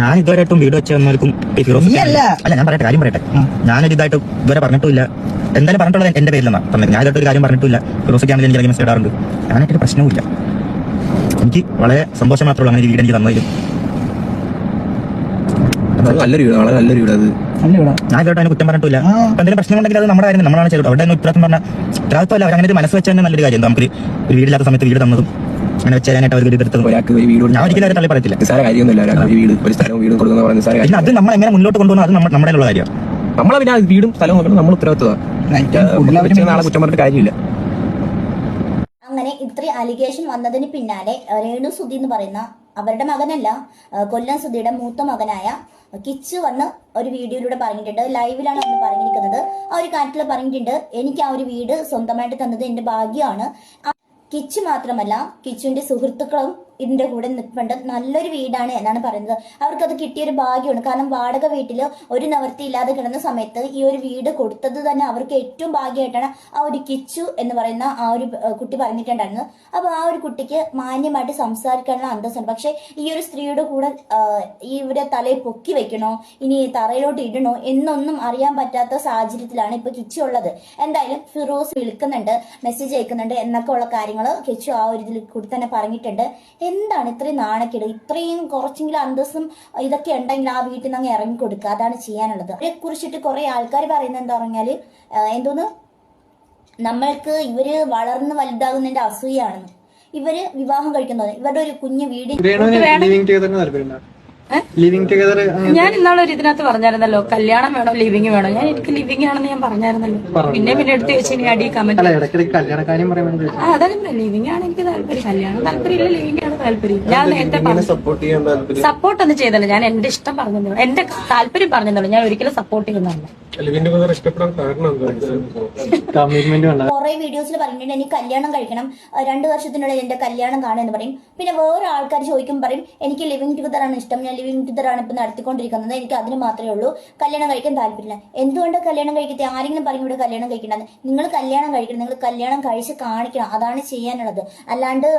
ഞാൻ ഇതുവരെയായിട്ടും വീട് വെച്ച് നീ അല്ല. അല്ല ഞാൻ പറയട്ടെ കാര്യം പറയട്ടെ. ഞാനൊരു ഇതായിട്ട് ഇതുവരെ പറഞ്ഞിട്ടില്ല എന്തായാലും പറഞ്ഞിട്ടുള്ളത് എന്റെ പേരിലെന്നാ. പറഞ്ഞത് ഞാൻ ഇതായിട്ട് ഒരു കാര്യം പറഞ്ഞിട്ടില്ല ഫിറോസൊക്കെയാണെങ്കിൽ എനിക്ക് മെസ്സേജ് ഇടാറുണ്ട്. ഞാനായിട്ടൊരു പ്രശ്നവുമില്ല. എനിക്ക് വളരെ സന്തോഷം മാത്രമേ ഉള്ളൂ അങ്ങനെ ഒരു വീട് എനിക്ക് തന്നതിലും. നല്ലൊരു വീട് വളരെ നല്ലൊരു വീട് അത്. ഞാൻ ഇതോട്ട് അതിനെ കുറ്റം പറഞ്ഞിട്ടില്ല. എന്തെങ്കിലും പ്രശ്നം ഉണ്ടെങ്കിൽ അത് നമ്മുടെ കാര്യം നമ്മളാണ് ചെയ്തത്. അവിടെ ഒന്നും ഉത്തരവാദിത്തം പറഞ്ഞാൽ ഉത്തരവാദിത്തമല്ല. അവർ അങ്ങനെ ഒരു മനസ്സ് വെച്ചാൽ നല്ലൊരു കാര്യം. നമുക്ക് ഒരു വീടില്ലാത്ത സമയത്ത് വീട് തന്നതും അങ്ങനെ വെച്ചാലായിട്ട് അവർ എടുത്തതും ഒരാൾക്ക് ഒരു വീട് ഞാൻ ഒരിക്കലും അവരെ തള്ളി പറയത്തില്ല. നിസ്സാര കാര്യമൊന്നുമില്ല. ഒരാൾക്ക് ഒരു വീട് ഒരു സ്ഥലവും വീടും കൊടുക്കുന്ന പറഞ്ഞ നിസ്സാര കാര്യം അത് നമ്മൾ എങ്ങനെ മുന്നോട്ട് കൊണ്ടുപോകുന്നത് അത് നമ്മ- നമ്മുടെ ഉള്ള കാര്യം. നമ്മളെ പിന്നെ വീടും സ്ഥലവും നോക്കണം നമ്മൾ ഉത്തരവാദിത്തമാണ് നാളെ കുറ്റം പറഞ്ഞിട്ട് കാര്യമില്ല. അങ്ങനെ ഇത്രയും അലിഗേഷൻ വന്നതിന് പിന്നാലെ രേണു സുധി എന്ന് പറയുന്ന അവരുടെ മകനല്ല കൊല്ലം സുധിയുടെ മൂത്ത മകനായ കിച്ച് വന്ന് ഒരു വീഡിയോയിലൂടെ പറഞ്ഞിട്ടുണ്ട്. ലൈവിലാണ് അന്ന് പറഞ്ഞിരിക്കുന്നത്. ആ ഒരു കാര്യത്തിൽ പറഞ്ഞിട്ടുണ്ട് എനിക്ക് ആ ഒരു വീട് സ്വന്തമായിട്ട് തന്നത് എന്റെ ഭാഗ്യമാണ്. കിച്ചു മാത്രമല്ല കിച്ചുവിന്റെ സുഹൃത്തുക്കളും ഇതിന്റെ കൂടെ നിൽപ്പുണ്ട് നല്ലൊരു വീടാണ് എന്നാണ് പറയുന്നത്. അവർക്കത് കിട്ടിയൊരു ഭാഗ്യമാണ്. കാരണം വാടക വീട്ടിൽ ഒരു നിവർത്തി ഇല്ലാതെ കിടന്ന സമയത്ത് ഈ ഒരു വീട് കൊടുത്തത് തന്നെ അവർക്ക് ഏറ്റവും ഭാഗ്യമായിട്ടാണ് ആ ഒരു കിച്ചു എന്ന് പറയുന്ന ആ ഒരു കുട്ടി പറഞ്ഞിട്ടുണ്ടായിരുന്നത്. അപ്പോൾ ആ ഒരു കുട്ടിക്ക് മാന്യമായിട്ട് സംസാരിക്കാനുള്ള അന്തസ്സുണ്ട്. പക്ഷേ ഈ ഒരു സ്ത്രീയുടെ കൂടെ ഇവരെ തലയിൽ പൊക്കി വെക്കണോ ഇനി തറയിലോട്ട് ഇടണോ എന്നൊന്നും അറിയാൻ പറ്റാത്ത സാഹചര്യത്തിലാണ് ഇപ്പൊ കിച്ചു ഉള്ളത്. എന്തായാലും ഫിറോസ് വിളിക്കുന്നുണ്ട് മെസ്സേജ് അയക്കുന്നുണ്ട് എന്നൊക്കെ ഉള്ള കാര്യങ്ങൾ കിച്ചു ആ ഒരു ഇതിൽ കൂടി തന്നെ പറഞ്ഞിട്ടുണ്ട്. എന്താണ് ഇത്രയും നാണക്കേട്? ഇത്രയും കുറച്ചെങ്കിലും അന്തസ്സും ഇതൊക്കെ ഉണ്ടെങ്കിൽ ആ വീട്ടിൽ നിന്ന് അങ്ങ് ഇറങ്ങി കൊടുക്കുക അതാണ് ചെയ്യാനുള്ളത്. അവരെ കുറിച്ചിട്ട് കുറെ ആൾക്കാർ പറയുന്നത് എന്താ പറഞ്ഞാൽ എന്തോന്ന്? നമ്മൾക്ക് ഇവർ വളർന്ന് വലുതാകുന്നതിന്റെ അസൂയാണെന്ന് ഇവർ വിവാഹം കഴിക്കുന്നത് ഇവരുടെ ഒരു കുഞ്ഞു വീട് ഞാൻ ഇന്നാളെ ഒരു ഇതിനകത്ത് പറഞ്ഞായിരുന്നല്ലോ കല്യാണം വേണോ ലിവിങ് വേണോ? ഞാൻ എനിക്ക് ലിവിങ് ആണെന്ന് ഞാൻ പറഞ്ഞായിരുന്നല്ലോ. പിന്നെ പിന്നെ എടുത്ത് വെച്ച് ഇനി അടി കമന്റ് അതാണ് ലിവിങ് ആണ് എനിക്ക് താല്പര്യം. കല്യാണം താല്പര്യമില്ല ലിവിങ് ആണ് താല്പര്യം. ഞാൻ നേരത്തെ സപ്പോർട്ട് ഒന്നും ചെയ്തല്ലോ. ഞാൻ എന്റെ ഇഷ്ടം പറഞ്ഞതേ എന്റെ താല്പര്യം പറഞ്ഞതല്ലോ ഞാൻ ഒരിക്കലും സപ്പോർട്ട് ചെയ്യുന്നതല്ല. കുറെ വീഡിയോസിൽ പറഞ്ഞിട്ടുണ്ട് എനിക്ക് കല്യാണം കഴിക്കണം. രണ്ടു വർഷത്തിനുള്ളിൽ എന്റെ കല്യാണം കാണുമെന്ന് പറയും. പിന്നെ വേറെ ആൾക്കാർ ചോദിക്കും പറയും എനിക്ക് ലിവിങ് ടുഗദർ ആണ് ഇഷ്ടം. ഞാൻ ലിവിങ് ടുഗദർ ആണ് ഇപ്പൊ നടത്തിക്കൊണ്ടിരിക്കുന്നത്. എനിക്ക് അതിന് മാത്രമേ ഉള്ളൂ. കല്യാണം കഴിക്കാൻ താല്പര്യമില്ല. എന്തുകൊണ്ട് കല്യാണം കഴിക്കത്തെ? ആരെങ്കിലും പറയും ഇവിടെ കല്യാണം കഴിക്കണ്ടെന്ന്. നിങ്ങൾ കല്യാണം കഴിക്കണം. നിങ്ങൾ കല്യാണം കഴിച്ച് കാണിക്കണം. അതാണ് ചെയ്യാനുള്ളത്. അല്ലാണ്ട്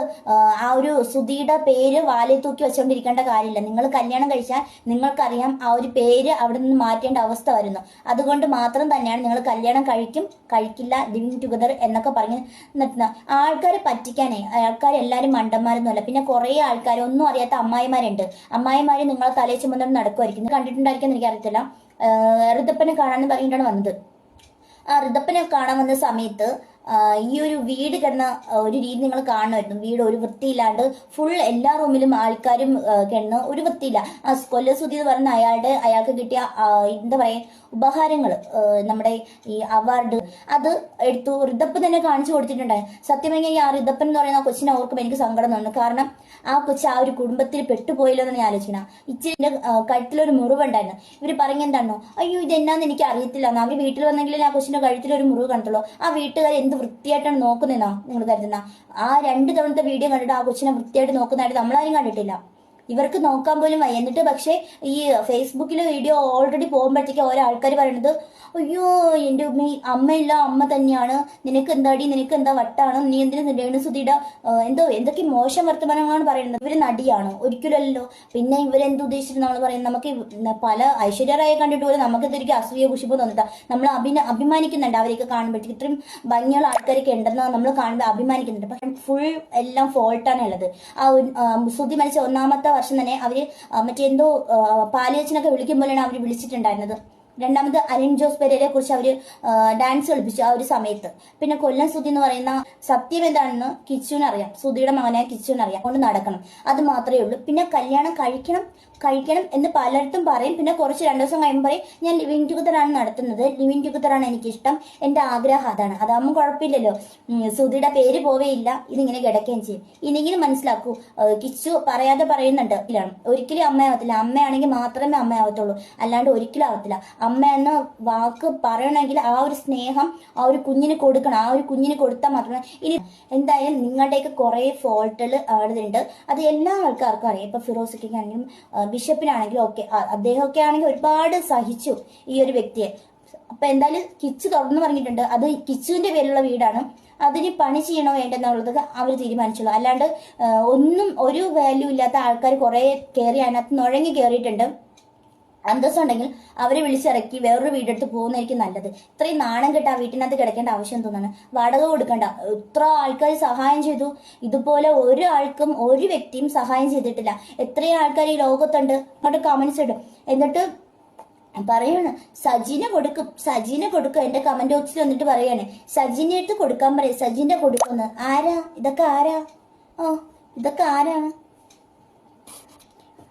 ആ ഒരു സുധിയുടെ പേര് വാലയിൽ തൂക്കി വെച്ചുകൊണ്ടിരിക്കേണ്ട കാര്യമില്ല. നിങ്ങൾ കല്യാണം കഴിച്ചാൽ നിങ്ങൾക്കറിയാം ആ ഒരു പേര് അവിടെ നിന്ന് മാറ്റേണ്ട അവസ്ഥ വരുന്നു. അതുകൊണ്ട് മാത്രം തന്നെയാണ് നിങ്ങൾ കല്യാണം കഴിക്കും കഴിക്കില്ല ലിവിങ് ടുഗദർ എന്നൊക്കെ പറഞ്ഞ് നിർത്തുന്ന ആൾക്കാരെ പറ്റിക്കാനേ ആൾക്കാർ എല്ലാവരും മണ്ടന്മാരൊന്നുമല്ല പിന്നെ കുറേ ആൾക്കാർ ഒന്നും അറിയാത്ത അമ്മായിമാരുണ്ട്. അമ്മായിമാര് നിങ്ങളെ തലയിൽ ചുമന്നുകൊണ്ട് നടക്കുമായിരിക്കും കണ്ടിട്ടുണ്ടായിരിക്കും എനിക്ക് അറിയത്തില്ല ഋതപ്പനെ കാണാൻ പറഞ്ഞിട്ടാണ് വന്നത്. ആ ഋതപ്പനെ കാണാൻ വന്ന സമയത്ത് ഈ ഒരു വീട് കിടന്ന ഒരു രീതി നിങ്ങൾ കാണുമായിരുന്നു. വീട് ഒരു വൃത്തിയില്ലാണ്ട് ഫുൾ എല്ലാ റൂമിലും ആൾക്കാരും കിടന്ന് ഒരു വൃത്തിയില്ല. ആ കൊല്ലസുതി എന്ന് പറഞ്ഞ അയാളുടെ അയാൾക്ക് കിട്ടിയ എന്താ പറയാ ഉപഹാരങ്ങൾ നമ്മുടെ ഈ അവാർഡ് അത് എടുത്തു ഋതപ്പ് തന്നെ കാണിച്ചു കൊടുത്തിട്ടുണ്ടായിരുന്നു സത്യം പറഞ്ഞാൽ ഈ ആ ഋതപ്പൻ എന്ന് പറയുന്ന ആ കൊച്ചിനെ ഓർക്കുമ്പോൾ എനിക്ക് സങ്കടം തോന്നുന്നു. കാരണം ആ കൊച്ചു ആ ഒരു കുടുംബത്തിൽ പെട്ടുപോയല്ലോ എന്ന് ഞാൻ ആലോചിക്കണം. ഇച്ചിരി എന്റെ, കഴുത്തിലൊരു മുറിവുണ്ടായിരുന്നു. ഇവർ പറഞ്ഞെന്താണോ അയ്യോ ഇത് എന്നാന്ന് എനിക്ക് അറിയത്തില്ല അവർ വീട്ടിൽ വന്നെങ്കിലും ആ കൊച്ചിന്റെ കഴുത്തിലൊരു മുറിവ് കണ്ടല്ലോ ആ വീട്ടുകാർ എന്ത് വൃത്തിയായിട്ടാണ് നോക്കുന്നതെന്നാ നിങ്ങൾ കരുതുന്ന? ആ രണ്ട് തവണത്തെ വീഡിയോ കണ്ടിട്ട് ആ കൊച്ചിനെ വൃത്തിയായിട്ട് നോക്കുന്നതായിട്ട് നമ്മളാരും കണ്ടിട്ടില്ല. ഇവർക്ക് നോക്കാൻ പോലും വയ്യ. എന്നിട്ട് പക്ഷേ ഈ ഫേസ്ബുക്കിൽ വീഡിയോ ഓൾറെഡി പോകുമ്പോഴത്തേക്ക് ഓരോ ആൾക്കാർ പറയുന്നത് അയ്യോ എന്റെ ഉമ്മ അമ്മയില്ല അമ്മ തന്നെയാണ്. നിനക്ക് എന്താടി നിനക്ക് എന്താ വട്ടാണ്? നീ എന്തിനു രേണുസുതിയുടെ എന്തോ എന്തൊക്കെ മോശം വർത്തമാനങ്ങളാണ് പറയുന്നത് ഇവർ നടിയാണ്. ഒരിക്കലല്ലോ പിന്നെ ഇവരെന്ത് ഉദ്ദേശിച്ചിട്ട് നമ്മൾ പറയുന്നത്? നമുക്ക് പല ഐശ്വര്യറായി കണ്ടിട്ട് പോലും നമുക്ക് ഇതൊരിക്കലും അസൂയ കുഷിപ്പ് തോന്നിട്ടാ നമ്മൾ അഭിന അഭിമാനിക്കുന്നുണ്ട് അവരെയൊക്കെ കാണുമ്പോഴത്തേക്ക്. ഇത്രയും ഭംഗിയുള്ള ആൾക്കാരൊക്കെ ഉണ്ടെന്ന് നമ്മൾ കാണുമ്പോൾ അഭിമാനിക്കുന്നുണ്ട്. പക്ഷെ ഫുൾ എല്ലാം ഫോൾട്ടാണ് ഉള്ളത്. ആ ശ്രുതി മരിച്ച ഒന്നാമത്തെ വർഷം തന്നെ അവർ മറ്റേ എന്തോ ആ, പാലിയച്ചനൊക്കെ വിളിക്കുമ്പോഴാണ് അവർ വിളിച്ചിട്ടുണ്ടായിരുന്നത്. രണ്ടാമത് അലിൻ ജോസ് പെരേരെ കുറിച്ച് അവർ ഡാൻസ് കളിപ്പിച്ചു ആ ഒരു സമയത്ത്. പിന്നെ കൊല്ലം സുധി എന്ന് പറയുന്ന സത്യം എന്താണെന്ന് കിച്ചുവിന് അറിയാം. സുധിയുടെ മകനായ കിച്ചുവിന് അറിയാം. കൊണ്ട് നടക്കണം. അത് മാത്രമേ ഉള്ളൂ. പിന്നെ കല്യാണം കഴിക്കണം കഴിക്കണം എന്ന് പലയിടത്തും പറയും. പിന്നെ കുറച്ച് രണ്ടു ദിവസം കഴിയുമ്പോൾ പറയും ഞാൻ ലിവിൻ ടുഗദറാണ് നടത്തുന്നത്. ലിവിൻ ടുഗദറാണ് എനിക്കിഷ്ടം. എന്റെ ആഗ്രഹം അതാണ്. അതാകുമ്പോൾ കുഴപ്പമില്ലല്ലോ. സുധിയുടെ പേര് പോവേയില്ല. ഇതിങ്ങനെ കിടക്കുകയും ചെയ്യും. ഇനിയെങ്കിലും മനസ്സിലാക്കൂ കിച്ചു പറയാതെ പറയുന്നുണ്ട്. ഒരിക്കലും അമ്മയാവത്തില്ല. അമ്മയാണെങ്കിൽ മാത്രമേ അമ്മയാവത്തുള്ളൂ. അല്ലാണ്ട് ഒരിക്കലും ആവത്തില്ല. അമ്മ എന്ന വാക്ക് പറയണമെങ്കിൽ ആ ഒരു സ്നേഹം ആ ഒരു കുഞ്ഞിന് കൊടുക്കണം. ആ ഒരു കുഞ്ഞിന് കൊടുത്താൽ മാത്രമേ ഇനി എന്തായാലും നിങ്ങളുടെയൊക്കെ കുറേ ഫോൾട്ടുകൾ ആളുണ്ട് അത് എല്ലാ ആൾക്കാർക്കും അറിയാം. ഇപ്പൊ ഫിറോസിക്കാണെങ്കിലും ബിഷപ്പിനാണെങ്കിലും ഒക്കെ അദ്ദേഹമൊക്കെ ആണെങ്കിൽ ഒരുപാട് സഹിച്ചു ഈ ഒരു വ്യക്തിയെ. അപ്പൊ എന്തായാലും കിച്ചു തുറന്നു പറഞ്ഞിട്ടുണ്ട്. അത് കിച്ചുവിന്റെ പേരിലുള്ള വീടാണ്. അതിന് പണി ചെയ്യണോ വേണ്ടെന്നുള്ളത് അവർ തീരുമാനിച്ചുള്ളൂ അല്ലാണ്ട് ഒന്നും ഒരു വാല്യൂ ഇല്ലാത്ത ആൾക്കാർ കുറെ കയറി അതിനകത്ത് നുഴങ്ങി കയറിയിട്ടുണ്ട്. അന്തസ്സുണ്ടെങ്കിൽ അവരെ വിളിച്ചിറക്കി വേറൊരു വീടെടുത്ത് പോകുന്നതായിരിക്കും നല്ലത്. ഇത്രയും നാണം കെട്ട് വീട്ടിനകത്ത് കിടക്കേണ്ട ആവശ്യം തോന്നുന്നു. വാടക കൊടുക്കണ്ട. എത്ര ആൾക്കാർ സഹായം ചെയ്തു. ഇതുപോലെ ഒരാൾക്കും ഒരു വ്യക്തിയും സഹായം ചെയ്തിട്ടില്ല. എത്രയും ആൾക്കാർ ഈ ലോകത്തുണ്ട്. അങ്ങോട്ട് കമന്റ്സ് ഇടും. എന്നിട്ട് പറയാണ് സജിനെ കൊടുക്കും. സജിനെ കൊടുക്കും. എന്റെ കമന്റ് ബോക്സിൽ വന്നിട്ട് പറയാണ് സജിനെ അടുത്ത് കൊടുക്കാൻ പറയും. സജിനെ കൊടുക്കുന്നു ആരാ? ഇതൊക്കെ ആരാ? ഓ ഇതൊക്കെ ആരാണ്?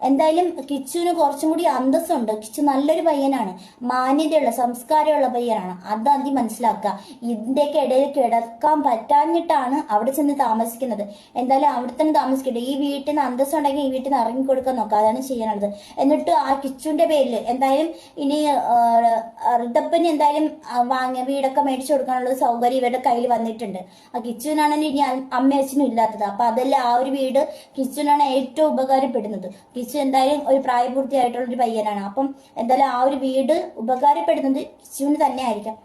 എന്തായാലും കിച്ചുവിന് കുറച്ചും കൂടി അന്തസ്സുണ്ട്. കിച്ചു നല്ലൊരു പയ്യനാണ്. മാന്യതയുള്ള സംസ്കാരമുള്ള പയ്യനാണ്. അത് ആദ്യം മനസ്സിലാക്കുക. ഇതിന്റെയൊക്കെ ഇടയിൽ കിടക്കാൻ പറ്റാഞ്ഞിട്ടാണ് അവിടെ ചെന്ന് താമസിക്കുന്നത്. എന്തായാലും അവിടെ തന്നെ താമസിക്കട്ടെ. ഈ വീട്ടിന് നിന്ന് അന്തസ്സുണ്ടെങ്കിൽ ഈ വീട്ടിൽ നിന്ന് ഇറങ്ങി കൊടുക്കാൻ നോക്കുക. അതാണ് ചെയ്യാനുള്ളത്. എന്നിട്ട് ആ കിച്ചുവിന്റെ പേരിൽ എന്തായാലും ഇനി റിതപ്പന് എന്തായാലും വാങ്ങിയ വീടൊക്കെ മേടിച്ചു കൊടുക്കാനുള്ള സൗകര്യം ഇവരുടെ കയ്യിൽ വന്നിട്ടുണ്ട്. ആ കിച്ചുവിനാണെങ്കിൽ ഇനി അമ്മ അച്ഛനും ഇല്ലാത്തത്. അപ്പൊ അതല്ല ആ ഒരു വീട് കിച്ചുവിനാണ് ഏറ്റവും ഉപകാരപ്പെടുന്നത്. കിച്ചു എന്തായാലും ഒരു പ്രായപൂർത്തിയായിട്ടുള്ള ഒരു പയ്യനാണ്. അപ്പം എന്തായാലും ആ ഒരു വീട് ഉപകാരപ്പെടുന്നത് കിച്ചുവിന് തന്നെ ആയിരിക്കാം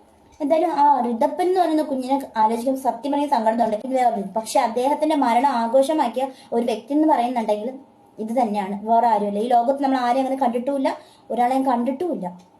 എന്തായാലും ആ റിതപ്പൻ എന്ന് പറയുന്ന കുഞ്ഞിനെ ആലോചിക്കുമ്പോൾ സത്യം പറഞ്ഞ സങ്കടമുണ്ട് പക്ഷെ അദ്ദേഹത്തിന്റെ മരണം ആഘോഷമാക്കിയ ഒരു വ്യക്തി എന്ന് പറയുന്നുണ്ടെങ്കിൽ ഇത് തന്നെയാണ്. വേറെ ആരുമില്ല. ഈ ലോകത്ത് നമ്മൾ ആരെയും അങ്ങനെ കണ്ടിട്ടുമില്ല. ഒരാളെയും കണ്ടിട്ടുമില്ല.